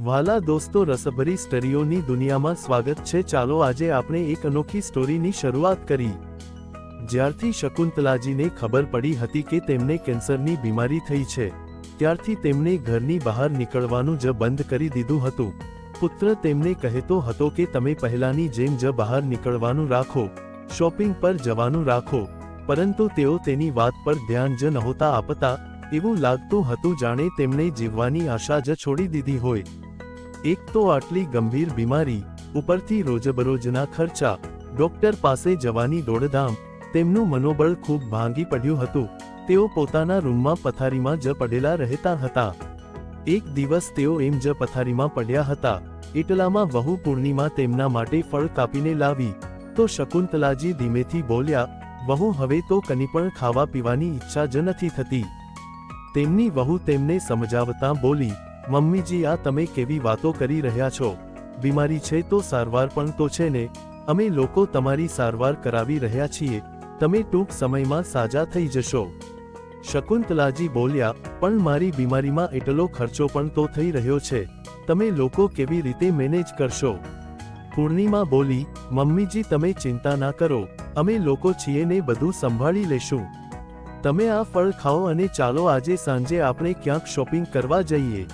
વાલા દોસ્તો, રસભરી સ્ટરીઓની દુનિયામાં સ્વાગત છે. ચાલો આજે આપણે એક અનોખી સ્ટોરીની શરૂઆત કરી જ્યારથી શકુંતલાજીને ખબર પડી હતી કે તેમને કેન્સરની બીમારી થઈ છે, ત્યારથી તેમણે ઘરની બહાર નીકળવાનું જ બંધ કરી દીધું હતું. પુત્ર તેમને કહેતો હતો કે, તમે પહેલાની જેમ જ બહાર નીકળવાનું રાખો, શોપિંગ પર જવાનું રાખો. પરંતુ તેઓ તેની વાત પર ધ્યાન જ નહોતા આપતા. એવું લાગતું હતું, જાણે તેમણે જીવવાની આશા જ છોડી દીધી હોય. એક તો આટલી ગંભીર બીમારી, ઉપરથી રોજબરોજના ખર્ચા. ડોક્ટર પાસે જવાની દોડધામ, તેમનું મનોબળ ખૂબ ભાંગી પડ્યું હતું. તેઓ પોતાના રૂમમાં પથારીમાં જ પડેલા રહેતા હતા. એક દિવસ તેઓ એમ જ પથારીમાં પડ્યા હતા. એટલામાં વહુ પૂર્ણિમા તેમના માટે ફળ કાપીને લાવી. તો શકુંતલાજી ધીમેથી બોલ્યા, વહુ, હવે તો કની પણ ખાવા પીવાની ઈચ્છા જ નથી થતી. તેમની વહુ તેમને સમજાવતા બોલી મમ્મીજી, આ તમે કેવી વાતો કરી રહ્યા છો? બીમારી છે તો સારવાર પણ તો છે ને? અમે લોકો તમારી સારવાર કરાવી રહ્યા છીએ. તમે ટૂંક સમયમાં સાજા થઈ જશો. શકુંતલાજી બોલ્યા, પણ મારી બીમારીમાં એટલો ખર્ચો પણ તો થઈ રહ્યો છે. તમે લોકો કેવી રીતે મેનેજ કરશો? પૂર્ણિમા બોલી, મમ્મીજી, તમે ચિંતા ના કરો. અમે લોકો છીએ ને બધું સંભાળી લેશું. તમે આ ફળ ખાઓ અને ચાલો આજે સાંજે આપણે ક્યાંક શોપિંગ કરવા જઈએ.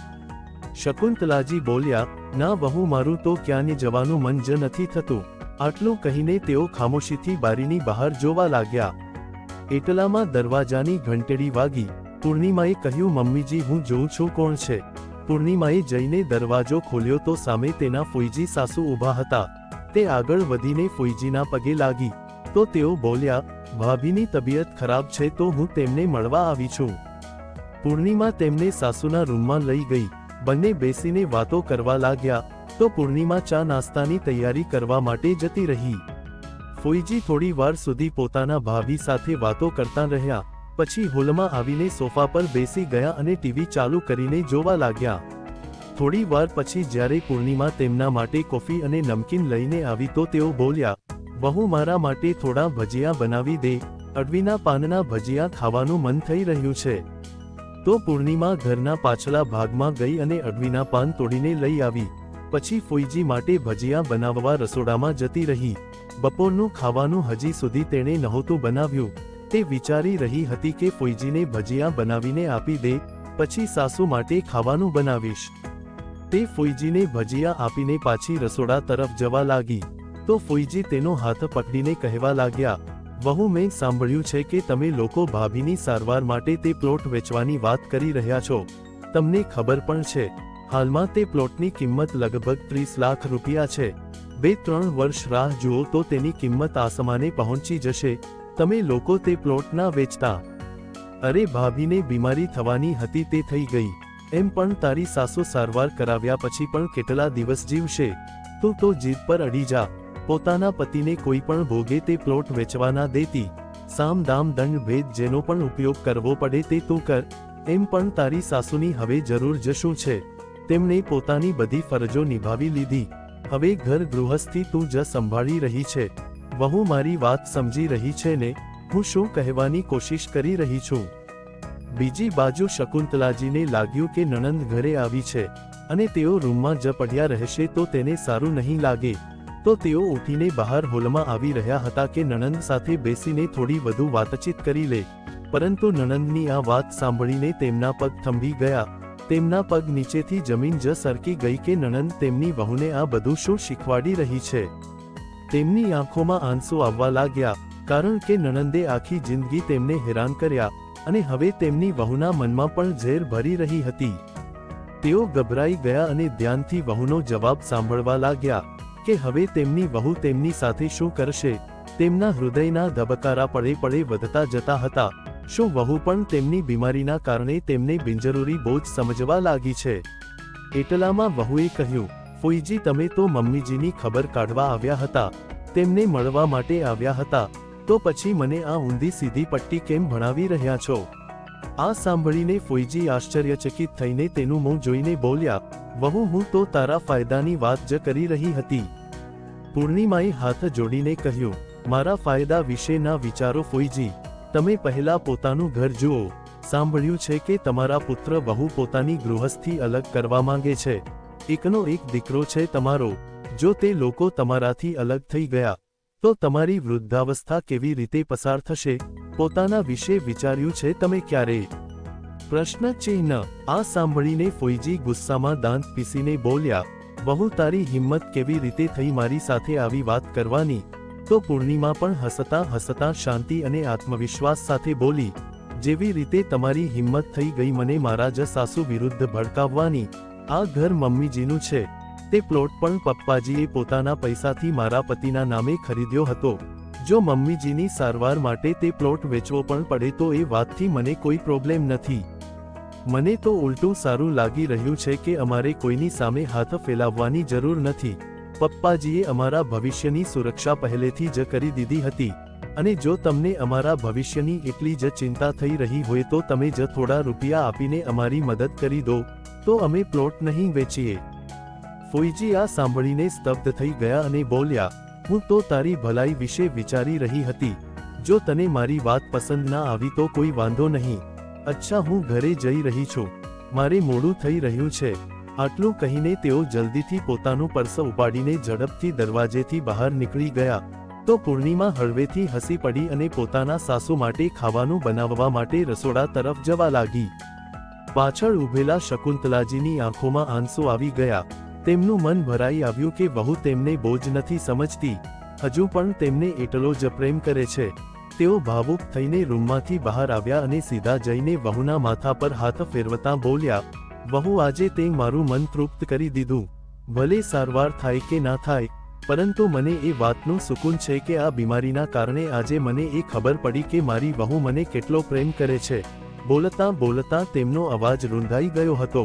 શકુંતલાજી બોલ્યા, ના બહુ મારું તો ક્યાંય જવાનું મન જ નથી થતું. આટલું કહીને તેઓ ખામોશીથી બારીની બહાર જોવા લાગ્યા. એટલામાં દરવાજાની ઘંટડી વાગી. પૂર્ણિમાએ કહ્યું, મમ્મીજી, હું જોઉં છું કોણ છે. પૂર્ણિમાએ જઈને દરવાજો ખોલ્યો તો સામે તેના ફોઈજી સાસુ ઊભા હતા. તે આગળ વધીને ફોઈજીના પગે લાગી. તો તેઓ બોલ્યા, ભાભીની તબિયત ખરાબ છે તો હું તેમને મળવા આવી છું. પૂર્ણિમા તેમને સાસુના રૂમમાં લઈ ગઈ. બંને બેસીને વાતો કરવા લાગ્યા તો પૂર્ણિમા ચા નાસ્તાની તૈયારી કરવા માટે જતી રહી. ફોઈજી થોડી વાર સુધી પોતાના ભાભી સાથે વાતો કરતા રહ્યા, પછી હોલમાં આવીને સોફા પર બેસી ગયા અને ટીવી ચાલુ કરીને જોવા લાગ્યા. થોડી વાર પછી જ્યારે પૂર્ણિમા તેમના માટે કોફી અને નમકીન લઈને આવી તો તેઓ બોલ્યા, વહુ મારા માટે થોડા ભજીયા બનાવી દે. અડવીના પાનના ભજીયા ખાવાનું મન થઈ રહ્યું છે. તો પૂર્ણિમા ઘરના પાછલા ભાગમાં ગઈ અને અડવીના પાન તોડીને લઈ આવી. પછી ફોઈજી માટે ભજીયા બનાવવા રસોડામાં જતી રહી. બપોરનું ખાવાનું હજી સુધી તેણે નહોતું બનાવ્યું. તે વિચારી રહી હતી કે ફોઈજીને ભજીયા બનાવીને આપી દે, પછી સાસુ માટે ખાવાનું બનાવીશ. તે ફોઈજીને ભજીયા આપીને પાછી રસોડા તરફ જવા લાગી. તો ફોઈજી તેનો હાથ પકડીને કહેવા લાગ્યા વહુ મેં સાંભળ્યું છે કે તમે લોકો ભાભીની સારવાર માટે તે પ્લોટ વેચવાની વાત કરી રહ્યા છો. તમને ખબર પણ છે, હાલમાં તે પ્લોટની કિંમત લગભગ ત્રીસ લાખ રૂપિયા છે. બે ત્રણ વર્ષ રાહ જુઓ તો તેની કિંમત આસમાને પહોંચી જશે. તમે લોકો તે પ્લોટ ના વેચતા. અરે ભાભીને બીમારી થવાની હતી તે થઈ ગઈ. એમ પણ તારી સાસુ સારવાર કરાવ્યા પછી પણ કેટલા દિવસ જીવશે. તું તો જીદ પર અડી જા. પોતાના પતિને કોઈ પણ ભોગે તે પ્લોટ વેચવાના દેતી. સામ દામ દંડ ભેદ જેનો પણ ઉપયોગ કરવો પડે તે તું કર. એમ પણ તારી સાસુની હવે જરૂર જ શું છે. તેમણે પોતાની બધી ફરજો નિભાવી લીધી. હવે ઘર ગૃહસ્થી તું જ સંભાળી રહી છે. વહુ મારી વાત સમજી રહી છે ને, હું શું કહેવાની કોશિશ કરી રહી છું? બીજી બાજુ શકુંતલાજીને લાગ્યું કે નણંદ ઘરે આવી છે, અને તેઓ રૂમમાં જ પડ્યા રહેશે તો તેને સારું નહીં લાગે. તો તેઓ ઉઠીને બહાર હોલમાં આવી રહ્યા હતા કે નણંદ સાથે બેસીને થોડી વધુ વાતચીત કરી લે. પરંતુ નણંદની આ વાત સાંભળીને તેમના પગ થંભી ગયા. તેમના પગ નીચેથી જમીન જ સરકી ગઈ કે નણંદ તેમની વહુને આ બધું શું શીખવાડી રહી છે? તેમની આંખોમાં આંસુ આવવા લાગ્યા, કારણ કે નણંદે આખી જિંદગી તેમને હેરાન કર્યા અને હવે તેમની વહુના મનમાં પણ ઝેર ભરી રહી હતી. તેઓ ગભરાઈ ગયા અને ધ્યાનથી વહુનો જવાબ સાંભળવા લાગ્યા. કે હવે તેમની વહુ તેમની સાથે શું કરશે? તેમના હૃદયના ધબકારા પડે પડે વધતા જતા હતા. શું વહુ પણ તેમની બીમારીના કારણે તેમને બિનજરૂરી બોજ સમજવા લાગી છે? એટલામાં વહુએ કહ્યું, ફોઈજી, તમે તો મમ્મીજીની ખબર કાઢવા આવ્યા હતા. તેમને મળવા માટે આવ્યા હતા. તો પછી મને આ ઊંધી સીધી પટ્ટી કેમ ભણાવી રહ્યા છો? આ સાંભળીને ફોઈજી આશ્ચર્યચકિત થઈને તેનું મોં જોઈને બોલ્યા વહુ, હું તો તારા ફાયદાની વાત જ કરી રહી હતી. પૂર્ણિમાએ હાથ જોડીને કહ્યું, મારા ફાયદા વિશેના વિચારો ફોઈજી. તમે પહેલા પોતાનું ઘર જુઓ. સાંભળ્યું છે કે તમારા પુત્ર વહુ પોતાની ગૃહસ્થી અલગ કરવા માંગે છે. એકનો એક દીકરો છે તમારો. જો તે લોકો તમારાથી અલગ થઈ ગયા, તો તમારી વૃદ્ધાવસ્થા કેવી રીતે પસાર થશે? પોતાના વિશે વિચાર્યું છે તમે ક્યારે? પ્રશ્ન ચિહ્ન આ સાંભળીને ફોઈજી ગુસ્સામાં દાંત પીસીને બોલ્યા બહુ તારી હિંમત કેવી રીતે થઈ મારી સાથે આવી વાત કરવાની? તો પૂર્ણિમા પણ હસતા હસતા શાંતિ અને આત્મવિશ્વાસ સાથે બોલી, જેવી રીતે તમારી હિંમત થઈ ગઈ મને મારા જ સાસુ વિરુદ્ધ ભડકાવવાની. આ ઘર મમ્મીજીનું છે. તે પ્લોટ પણ પપ્પાજીએ પોતાના પૈસાથી મારા પતિના નામે ખરીદ્યો હતો. જો મમ્મીજીની સારવાર માટે તે પ્લોટ વેચવો પણ પડે તો એ વાતથી મને કોઈ પ્રોબ્લેમ નથી. મને તો ઉલટું સારું લાગી રહ્યું છે કે અમારે કોઈની સામે હાથ ફેલાવવાની જરૂર નથી. પપ્પાજીએ અમારા ભવિષ્યની સુરક્ષા પહેલેથી જ કરી દીધી હતી. અને જો તમને અમારા ભવિષ્યની એટલી જ ચિંતા થઈ રહી હોય તો તમે જ થોડા રૂપિયા આપીને અમારી મદદ કરી દો. તો અમે પ્લોટ નહીં વેચીએ. ફોઈજી આ સાંભળીને સ્તબ્ધ થઈ ગયા અને બોલ્યા, હું તો તારી ભલાઈ વિશે વિચારી રહી હતી. જો તને મારી વાત પસંદ ના આવી તો કોઈ વાંધો નહીં. અચ્છા હું ઘરે જઈ રહી છું. મારે મોડું થઈ રહ્યું છે. આટલું કહીને તેઓ જલ્દીથી પોતાનું પર્સ ઉપાડીને ઝડપથી દરવાજેથી બહાર નીકળી ગયા. તો પૂર્ણિમા હળવેથી હસી પડી અને પોતાના સાસુ માટે ખાવાનું બનાવવા માટે રસોડા તરફ જવા લાગી. પાછળ ઊભેલા શકુંતલાજીની આંખોમાં આંસુ આવી ગયા. તેમનું મન ભરાઈ આવ્યું કે વહુ તેમને બોજ નથી સમજતી. હજુ પણ તેમને એટલો જ પ્રેમ કરે છે. તેઓ ભાવુક થઈને રૂમમાંથી બહાર આવ્યા અને સીધા જઈને વહુના માથા પર હાથ ફેરવતા બોલ્યા, વહુ, આજે તે મારું મન તૃપ્ત કરી દીધું. ભલે સારવાર થાય કે ના થાય, પરંતુ મને એ વાતનું સુકૂન છે કે આ બીમારીના કારણે આજે મને એ ખબર પડી કે મારી વહુ મને કેટલો પ્રેમ કરે છે. બોલતા બોલતા તેમનો અવાજ રૂંધાઈ ગયો હતો.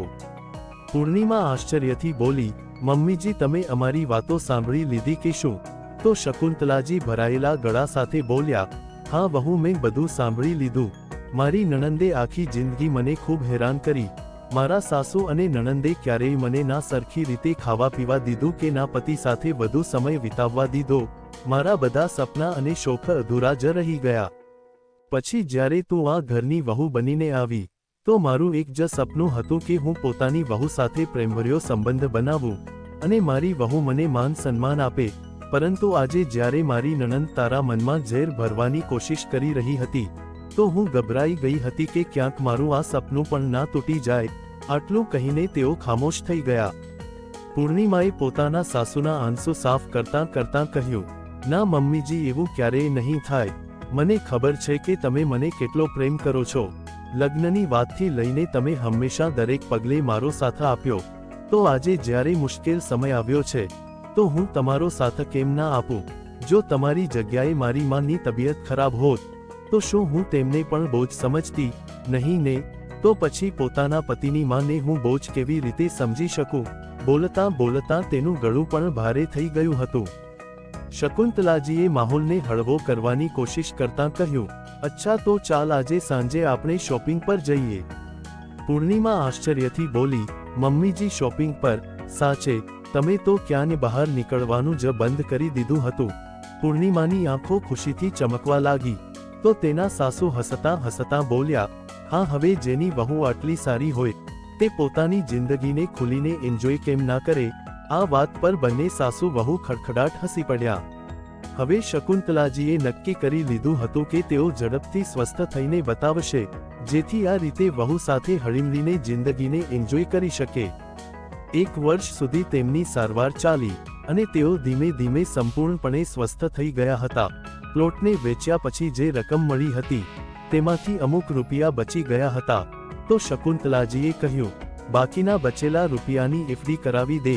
પૂર્ણિમા આશ્ચર્યથી બોલી, મમ્મીજી, તમે અમારી વાતો સાંભળી લીધી કે શું? તો શકુંતલાજી ભરાયેલા ગળા સાથે બોલ્યા હા વહુ, મેં બધું સાંભળી લીધું. મારી નણંદે આખી જિંદગી મને ખૂબ હેરાન કરી. મારા સાસુ અને નણંદે ક્યારેય મને ના સરખી રીતે ખાવા પીવા દીધું કે ના પતિ સાથે વધુ સમય વિતાવવા દીધો. મારા બધા સપના અને શોખ અધૂરા જ રહી ગયા. પછી જ્યારે તું આ ઘરની વહુ બનીને આવી, તો મારું એક જ સપનું હતું કે હું પોતાની વહુ સાથે પ્રેમભર્યો સંબંધ બનાવું. અને મારી વહુ મને માન સન્માન આપે. પરંતુ આજે જ્યારે મારી નણંદ તારા મનમાં ઝેર ભરવાની કોશિશ કરી રહી હતી, તો હું ગભરાઈ ગઈ હતી કે ક્યાંક મારું આ સપનું પણ ના તૂટી જાય, આટલું કહીને તેઓ ખામોશ થઈ ગયા. પૂર્ણિમાએ પોતાના સાસુના આંસુ સાફ કરતાં કરતાં કહ્યું, ના મમ્મીજી, એવું ક્યારેય નહીં થાય. મને ખબર છે કે તમે મને કેટલો પ્રેમ કરો છો. લગ્નની વાતથી લઈને તમે હંમેશા દરેક પગલે મારો સાથ આપ્યો. તો આજે જ્યારે મુશ્કેલ સમય આવ્યો છે તો હું તમારો સાથ કેમ ના આપું? જો તમારી જગ્યાએ મારી માની તબિયત ખરાબ હોત, તો શું હું તેમને પણ બોજ સમજતી? નહીં ને, તો પછી પોતાના પતિની માને હું બોજ કેવી રીતે સમજી શકું? બોલતા બોલતા તેનું ગળું પણ ભારે થઈ ગયું હતું. શકુંતલાજીએ માહોલને હળવો કરવાની કોશિશ કરતાં કહ્યું, અચ્છા તો ચાલ આજે સાંજે આપણે શોપિંગ પર જઈએ. પૂર્ણિમા આશ્ચર્યથી બોલી, મમ્મીજી, શોપિંગ પર? સાચે તમે તો ક્યાંને બહાર નીકળવાનું જ બંધ કરી દીધું હતું. પૂર્ણિમાની આંખો ખુશીથી ચમકવા લાગી. તો તેના સાસુ હસતા હસતા બોલ્યા, હા, હવે જેની વહુ આટલી સારી હોય, તે પોતાની જિંદગીને ખુલીને એન્જોય કેમ ના કરે? આ વાત પર બંને સાસુ વહુ ખડખડાટ હસી પડ્યા. હવે શકુંતલાજીએ નક્કી કરી લીધું હતું કે તેઓ ઝડપથી સ્વસ્થ થઈને બતાવશે, જેથી આ રીતે વહુ સાથે હળીમળીને જિંદગીને એન્જોય કરી શકે. એક વર્ષ સુધી તેમની સારવાર ચાલી અને તેઓ ધીમે ધીમે સંપૂર્ણપણે સ્વસ્થ થઈ ગયા હતા. પ્લોટને વેચ્યા પછી જે રકમ મળી હતી, તેમાંથી અમુક રૂપિયા બચી ગયા હતા. તો શકુંતલાજીએ કહ્યું, બાકીના બચેલા રૂપિયાની એફડી કરાવી દે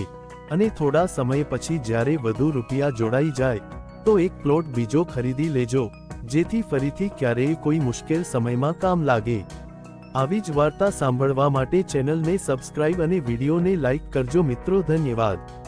અને થોડા સમય પછી જ્યારે વધુ રૂપિયા જોડાઈ જાય, તો એક પ્લોટ બીજો ખરીદી લેજો, જેથી ફરીથી ક્યારેય કોઈ મુશ્કેલ સમયમાં કામ લાગે. આવી જ વાર્તા સાંભળવા માટે ચેનલને સબસ્ક્રાઇબ અને વિડીયોને લાઇક કરજો મિત્રો ધન્યવાદ